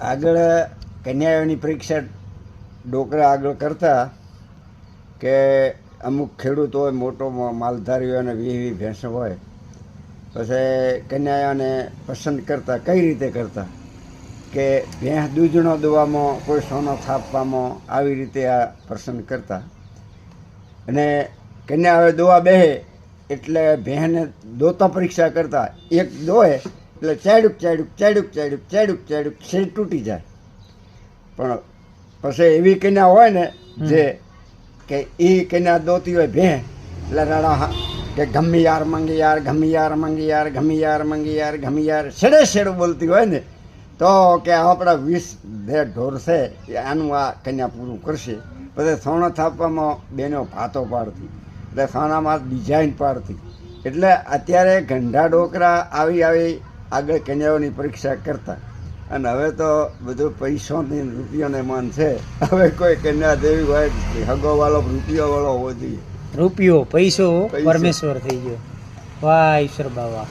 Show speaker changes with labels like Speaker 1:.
Speaker 1: આગળ કન્યાઓની પરીક્ષા ડોકરા આગળ કરતા કે અમુક ખેડૂત હોય, મોટો માલધારી હોય અને વીસ વીસ ભેંસો હોય, પછી કન્યાઓને પસંદ કરતા, કઈ રીતે કરતા? કે ભેંસ દૂધનો દોવામાં કોઈ સોનો થાપવામાં આવી રીતે આ પસંદ કરતા? અને કન્યા હવે દોવા બેહે એટલે ભેંસને દોતા પરીક્ષા કરતા. એક દોય એટલે ચાડુક ચાડુક ચાડુક ચાડુક ચાડુક ચાડુક શેર તૂટી જાય. પણ પછી એવી કન્યા હોય ને જે કે એ કન્યા દોતી હોય ભેં એટલે રાડા કે ગમી યાર મંગી યાર ગમી યાર મંગી યાર ગમી યાર મંગી યાર ગમી યાર છેડે છેડું બોલતી હોય ને તો કે આપણા વીસ જે ઢોર છે એ આનું આ કન્યા પૂરું કરશે. પછી સોણા થાપવામાં બેનો ભાતો પાડતી એટલે સોનામાં ડિઝાઇન પાડતી. એટલે અત્યારે ગંઢા ડોકરા આવી આવી આગળ કન્યાઓની પરીક્ષા કરતા. અને હવે તો બધું પૈસોની રૂપિયોને માન છે. હવે કોઈ કન્યા દેવી હોય હગો વાળો રૂપિયો વાળો હોવો જોઈએ.
Speaker 2: રૂપિયો પૈસો
Speaker 1: પૈસો.
Speaker 2: પરમેશ્વર થઈ ગયો. વાહ ઈશ્વર બાવા.